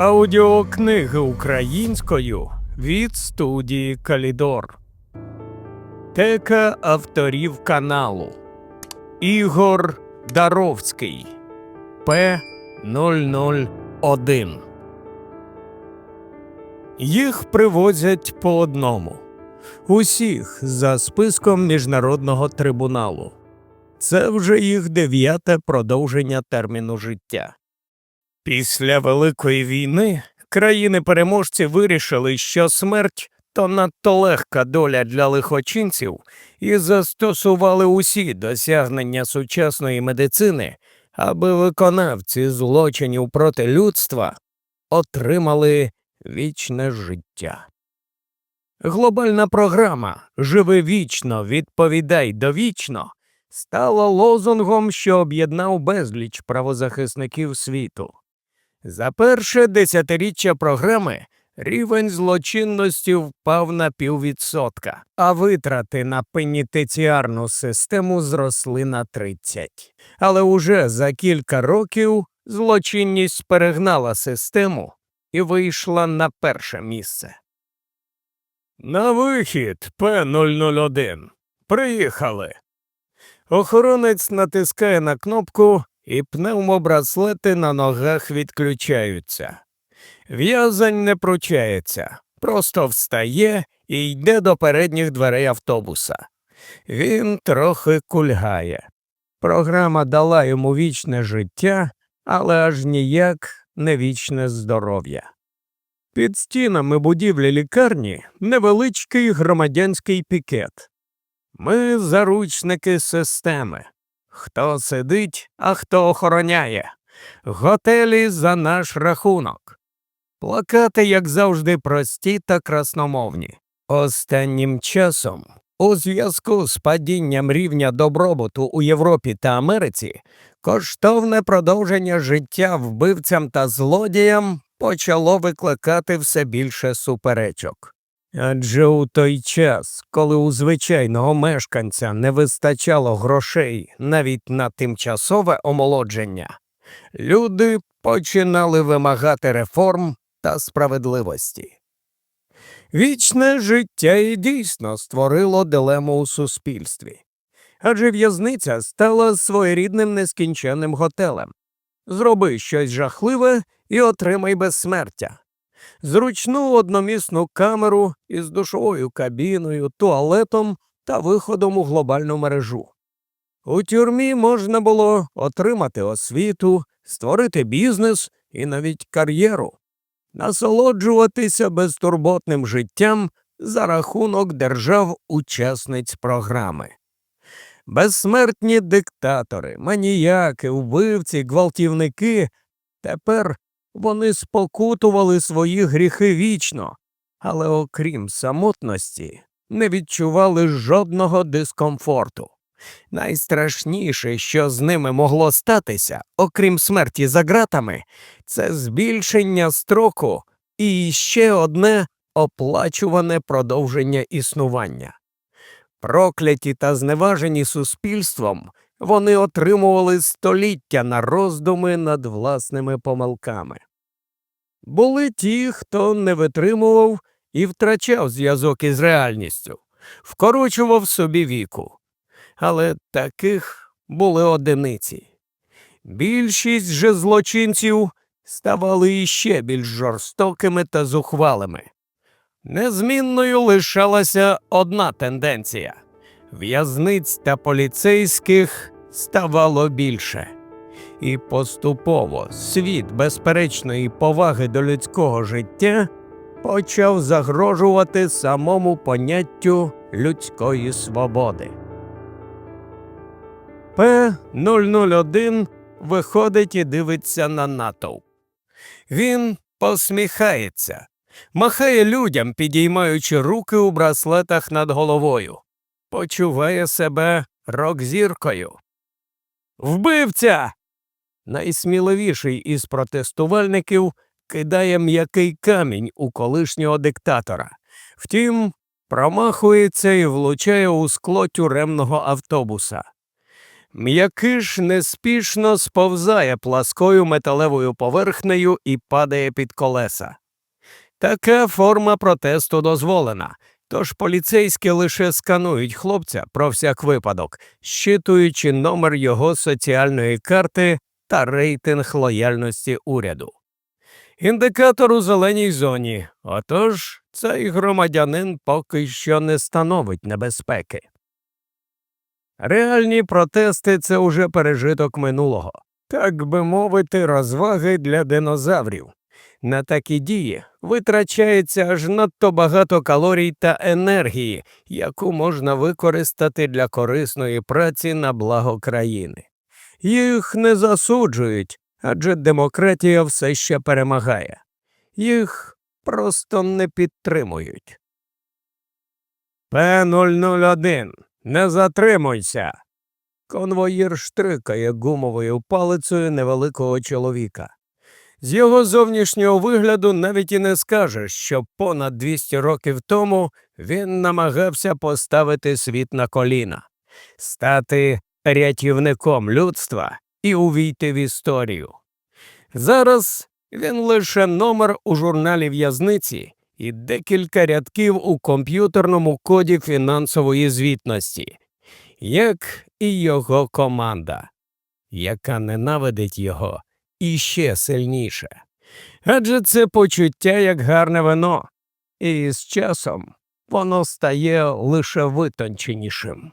Аудіокниги українською від студії Калідор. Тека авторів каналу Ігор Даровський П001. Їх привозять по одному. Усіх за списком міжнародного трибуналу. Це вже їх дев'яте продовження терміну життя. Після Великої війни країни-переможці вирішили, що смерть то надто легка доля для лихочинців, і застосували усі досягнення сучасної медицини, аби виконавці злочинів проти людства отримали вічне життя. Глобальна програма Живи вічно, відповідай довічно стала лозунгом, що об'єднав безліч правозахисників світу. За перше десятиріччя програми рівень злочинності впав на піввідсотка, а витрати на пенітенціарну систему зросли на 30. Але уже за кілька років злочинність перегнала систему і вийшла на перше місце. На вихід П-001. Приїхали. Охоронець натискає на кнопку, і пневмобраслети на ногах відключаються. В'язань не пручається, просто встає і йде до передніх дверей автобуса. Він трохи кульгає. Програма дала йому вічне життя, але аж ніяк не вічне здоров'я. Під стінами будівлі лікарні невеличкий громадянський пікет. Ми заручники системи. Хто сидить, а хто охороняє. Готелі за наш рахунок. Плакати, як завжди, прості та красномовні. Останнім часом, у зв'язку з падінням рівня добробуту у Європі та Америці, коштовне продовження життя вбивцям та злодіям почало викликати все більше суперечок. Адже у той час, коли у звичайного мешканця не вистачало грошей навіть на тимчасове омолодження, люди починали вимагати реформ та справедливості. Вічне життя і дійсно створило дилему у суспільстві, адже в'язниця стала своєрідним нескінченним готелем. Зроби щось жахливе і отримай безсмертя зручну одномісну камеру із душовою кабіною, туалетом та виходом у глобальну мережу. У тюрмі можна було отримати освіту, створити бізнес і навіть кар'єру, насолоджуватися безтурботним життям за рахунок держав-учасниць програми. Безсмертні диктатори, маніяки, вбивці, гвалтівники тепер вони спокутували свої гріхи вічно, але окрім самотності, не відчували жодного дискомфорту. Найстрашніше, що з ними могло статися, окрім смерті за ґратами, це збільшення строку і ще одне оплачуване продовження існування. Прокляті та зневажені суспільством, вони отримували століття на роздуми над власними помилками. Були ті, хто не витримував і втрачав зв'язок із реальністю, вкорочував собі віку. Але таких були одиниці. Більшість же злочинців ставали іще більш жорстокими та зухвалими. Незмінною лишалася одна тенденція в'язниць та поліцейських ставало більше. І поступово світ безперечної поваги до людського життя почав загрожувати самому поняттю людської свободи. П-001 виходить і дивиться на натовп. Він посміхається, махає людям, підіймаючи руки у браслетах над головою почуває себе рок-зіркою. Вбивця! Найсміливіший із протестувальників кидає м'який камінь у колишнього диктатора. Втім, промахується і влучає у скло тюремного автобуса. М'якиш неспішно сповзає пласкою металевою поверхнею і падає під колеса. Така форма протесту дозволена, тож поліцейські лише сканують хлопця про всяк випадок, щитуючи номер його соціальної карти та рейтинг лояльності уряду. Індикатор у зеленій зоні, отож цей громадянин поки що не становить небезпеки. Реальні протести це уже пережиток минулого, так би мовити, розваги для динозаврів. На такі дії витрачається аж надто багато калорій та енергії, яку можна використати для корисної праці на благо країни. Їх не засуджують, адже демократія все ще перемагає. Їх просто не підтримують. П-001. Не затримуйся. Конвоїр штрикає гумовою палицею невеликого чоловіка. З його зовнішнього вигляду навіть і не скажеш, що понад 200 років тому він намагався поставити світ на коліна, стати рятівником людства і увійти в історію. Зараз він лише номер у журналі в'язниці і декілька рядків у комп'ютерному коді фінансової звітності, як і його команда, яка ненавидить його іще сильніше. Адже це почуття як гарне вино, і з часом воно стає лише витонченішим.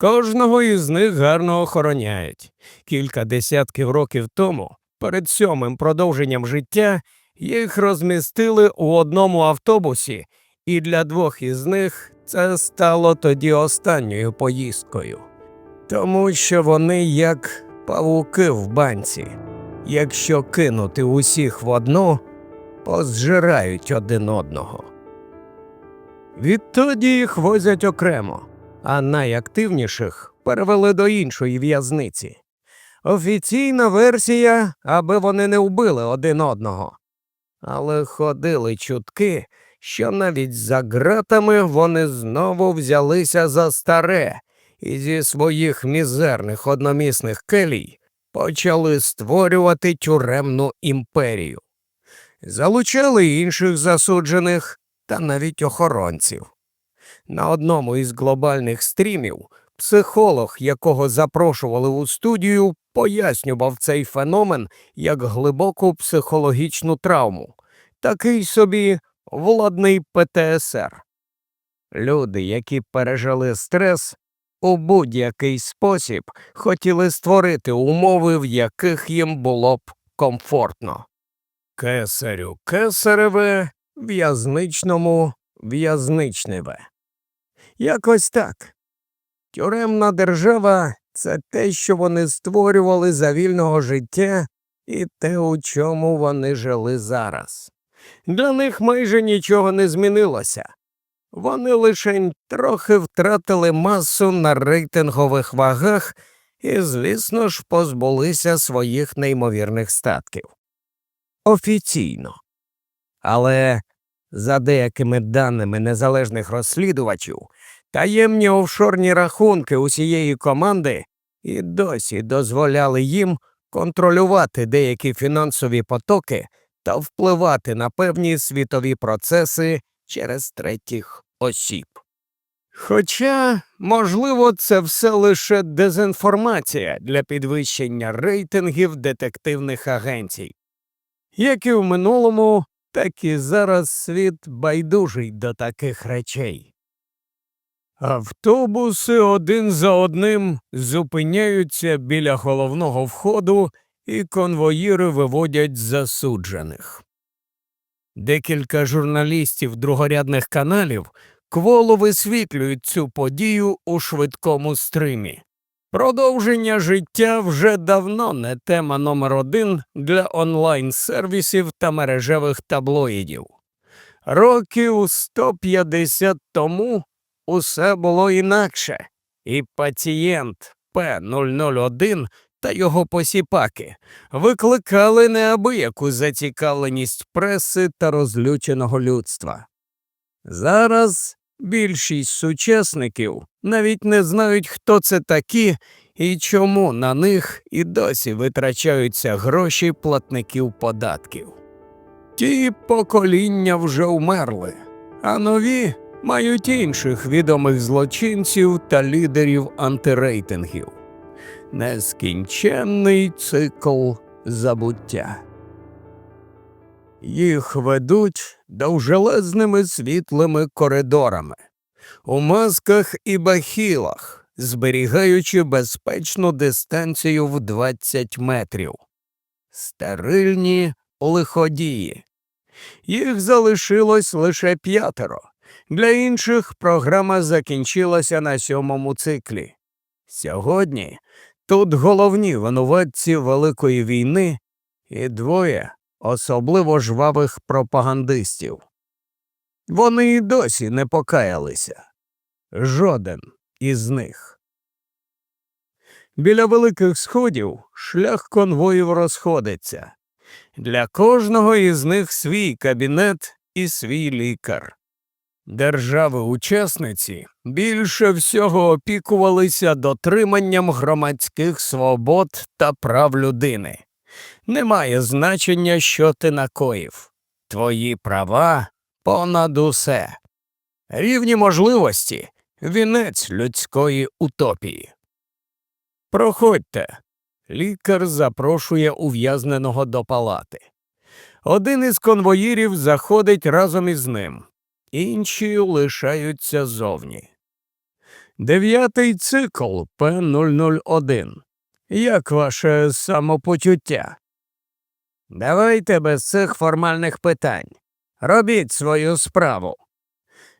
Кожного із них гарно охороняють. Кілька десятків років тому, перед сьомим продовженням життя, їх розмістили у одному автобусі, і для двох із них це стало тоді останньою поїздкою. Тому що вони як павуки в банці. Якщо кинути усіх в одну, позжирають один одного. Відтоді їх возять окремо, а найактивніших перевели до іншої в'язниці. Офіційна версія, аби вони не вбили один одного. Але ходили чутки, що навіть за ґратами вони знову взялися за старе і зі своїх мізерних одномісних келій почали створювати тюремну імперію. Залучали інших засуджених та навіть охоронців. На одному із глобальних стрімів психолог, якого запрошували у студію, пояснював цей феномен як глибоку психологічну травму, такий собі владний ПТСР. Люди, які пережили стрес, у будь-який спосіб хотіли створити умови, в яких їм було б комфортно. Кесарю кесареве, в'язничному в'язничневе. Якось так. Тюремна держава це те, що вони створювали за вільного життя, і те, у чому вони жили зараз. Для них майже нічого не змінилося. Вони лише трохи втратили масу на рейтингових вагах і, звісно ж, позбулися своїх неймовірних статків. Офіційно. Але за деякими даними незалежних розслідувачів, таємні офшорні рахунки усієї команди і досі дозволяли їм контролювати деякі фінансові потоки та впливати на певні світові процеси через третіх осіб. Хоча, можливо, це все лише дезінформація для підвищення рейтингів детективних агенцій. Як і в минулому, так і зараз світ байдужий до таких речей. Автобуси один за одним зупиняються біля головного входу, і конвоїри виводять засуджених. Декілька журналістів другорядних каналів кволо висвітлюють цю подію у швидкому стримі. Продовження життя вже давно не тема номер один для онлайн сервісів та мережевих таблоїдів. Років 150 тому усе було інакше, і пацієнт П001 та його посіпаки викликали неабияку зацікавленість преси та розлюченого людства. Зараз Більшість сучасників навіть не знають, хто це такі і чому на них і досі витрачаються гроші платників податків. Ті покоління вже вмерли, а нові мають інших відомих злочинців та лідерів антирейтингів. Нескінченний цикл забуття. Їх ведуть довжелезними світлими коридорами, у масках і бахілах, зберігаючи безпечну дистанцію в 20 метрів. Стерильні лиходії. Їх залишилось лише п'ятеро. Для інших програма закінчилася на сьомому циклі. Сьогодні тут головні винуватці Великої війни і двоє особливо жвавих пропагандистів. Вони й досі не покаялися. Жоден із них. Біля великих сходів шлях конвоїв розходиться. Для кожного із них свій кабінет і свій лікар. Держави-учасниці більше всього опікувалися дотриманням громадських свобод та прав людини. Немає значення, що ти накоїв. Твої права понад усе. Рівні можливості вінець людської утопії. Проходьте. Лікар запрошує ув'язненого до палати. Один із конвоїрів заходить разом із ним, інші лишаються зовні. Дев'ятий цикл П001. Як ваше самопочуття? Давайте без цих формальних питань. Робіть свою справу.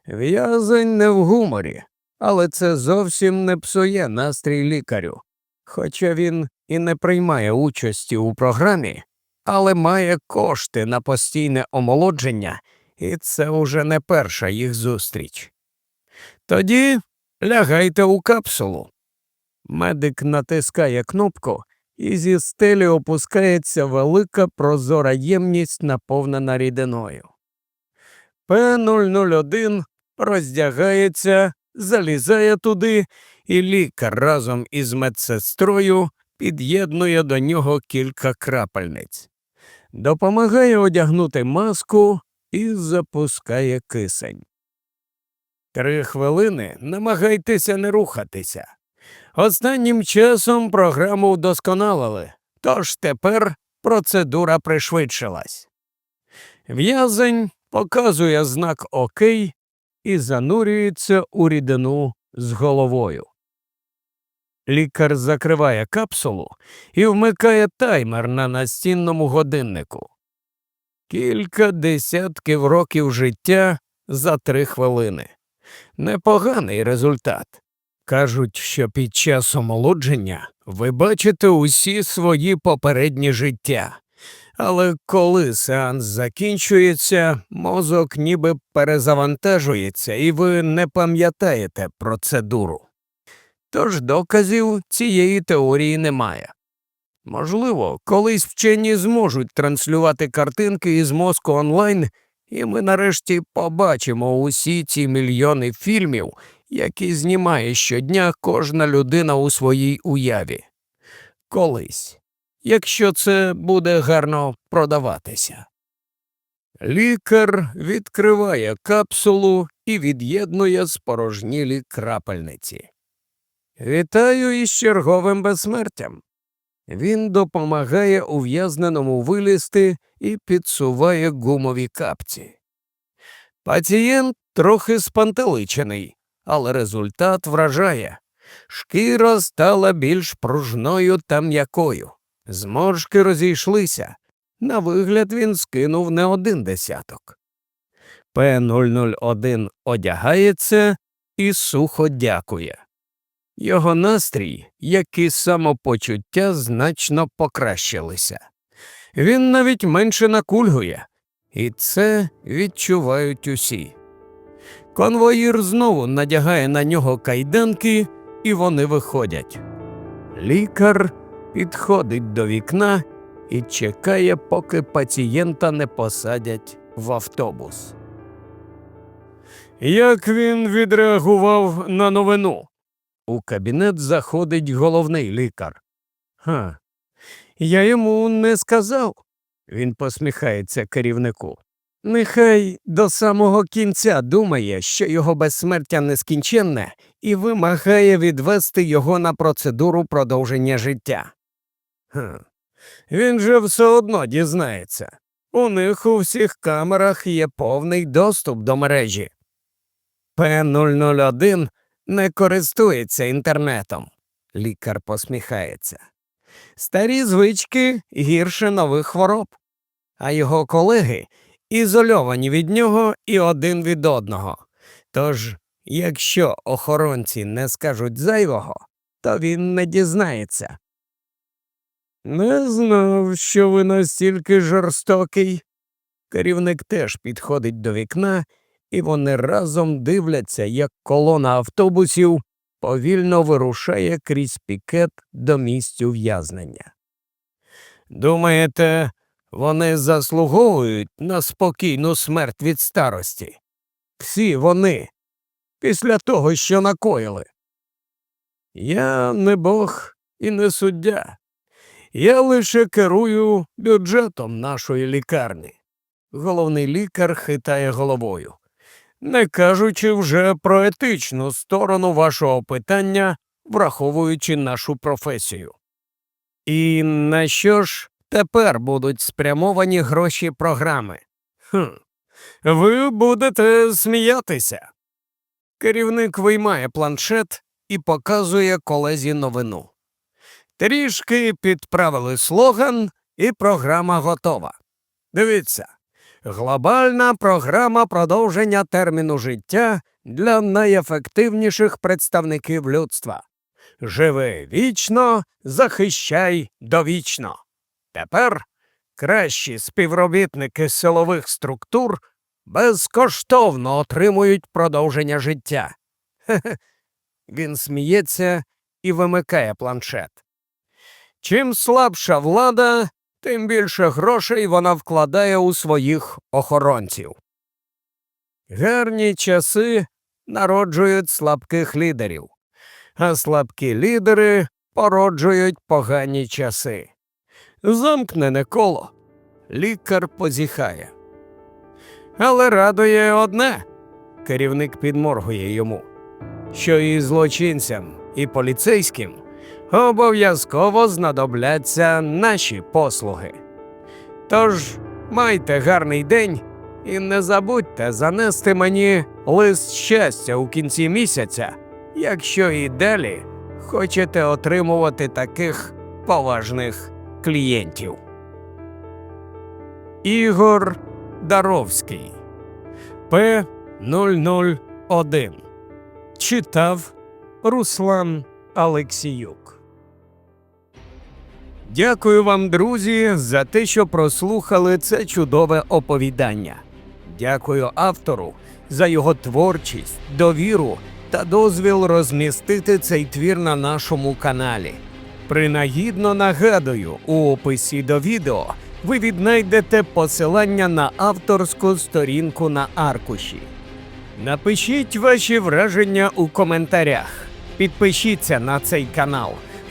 В'язень не в гуморі, але це зовсім не псує настрій лікарю. Хоча він і не приймає участі у програмі, але має кошти на постійне омолодження, і це уже не перша їх зустріч. Тоді лягайте у капсулу. Медик натискає кнопку, і зі стелі опускається велика прозора ємність, наповнена рідиною. П-001 роздягається, залізає туди, і лікар разом із медсестрою під'єднує до нього кілька крапельниць, допомагає одягнути маску і запускає кисень. Три хвилини намагайтеся не рухатися. Останнім часом програму вдосконалили, тож тепер процедура пришвидшилась. В'язень показує знак ОК і занурюється у рідину з головою. Лікар закриває капсулу і вмикає таймер на настінному годиннику. Кілька десятків років життя за три хвилини. Непоганий результат. Кажуть, що під час омолодження ви бачите усі свої попередні життя, але коли сеанс закінчується, мозок ніби перезавантажується, і ви не пам'ятаєте процедуру. Тож доказів цієї теорії немає. Можливо, колись вчені зможуть транслювати картинки із мозку онлайн, і ми нарешті побачимо усі ці мільйони фільмів, які знімає щодня кожна людина у своїй уяві. Колись, якщо це буде гарно продаватися. Лікар відкриває капсулу і від'єднує спорожнілі крапельниці. Вітаю із черговим безсмертям. Він допомагає ув'язненому вилізти і підсуває гумові капці. Пацієнт трохи спантеличений, але результат вражає. Шкіра стала більш пружною та м'якою. Зморшки розійшлися. На вигляд він скинув не один десяток. П-001 одягається і сухо дякує. Його настрій, як і самопочуття, значно покращилися. Він навіть менше накульгує, і це відчувають усі. Конвоїр знову надягає на нього кайданки, і вони виходять. Лікар підходить до вікна і чекає, поки пацієнта не посадять в автобус. Як він відреагував на новину? У кабінет заходить головний лікар. Ха. Я йому не сказав. Він посміхається керівнику. Нехай до самого кінця думає, що його безсмертя нескінченне, і вимагає відвести його на процедуру продовження життя. Хм. Він же все одно дізнається. У них у всіх камерах є повний доступ до мережі. П-001 не користується інтернетом. Лікар посміхається. Старі звички гірше нових хвороб, а його колеги ізольовані від нього і один від одного. Тож, якщо охоронці не скажуть зайвого, то він не дізнається. Не знав, що ви настільки жорстокий. Керівник теж підходить до вікна, і вони разом дивляться, як колона автобусів повільно вирушає крізь пікет до місць ув'язнення. Думаєте, вони заслуговують на спокійну смерть від старості? Всі вони, після того, що накоїли. Я не Бог і не суддя. Я лише керую бюджетом нашої лікарні. Головний лікар хитає головою, не кажучи вже про етичну сторону вашого питання, враховуючи нашу професію. І на що ж тепер будуть спрямовані гроші програми? Хм, ви будете сміятися. Керівник виймає планшет і показує колезі новину. Трішки підправили слоган, і програма готова. Дивіться, глобальна програма продовження терміну життя для найефективніших представників людства. Живи вічно, захищай довічно. Тепер кращі співробітники силових структур безкоштовно отримують продовження життя. Він сміється і вимикає планшет. Чим слабша влада, тим більше грошей вона вкладає у своїх охоронців. Гарні часи народжують слабких лідерів, а слабкі лідери породжують погані часи. Замкнене коло. Лікар позіхає. Але радує одне керівник підморгує йому, що і злочинцям, і поліцейським обов'язково знадобляться наші послуги. Тож майте гарний день і не забудьте занести мені лист щастя у кінці місяця, якщо і далі хочете отримувати таких поважних клієнтів. Ігор Даровський П 001 Читав Руслан Алексіюк. Дякую вам, друзі, за те, що прослухали це чудове оповідання. Дякую автору за його творчість, довіру та дозвіл розмістити цей твір на нашому каналі. Принагідно нагадую, у описі до відео ви віднайдете посилання на авторську сторінку на аркуші. Напишіть ваші враження у коментарях. Підпишіться на цей канал,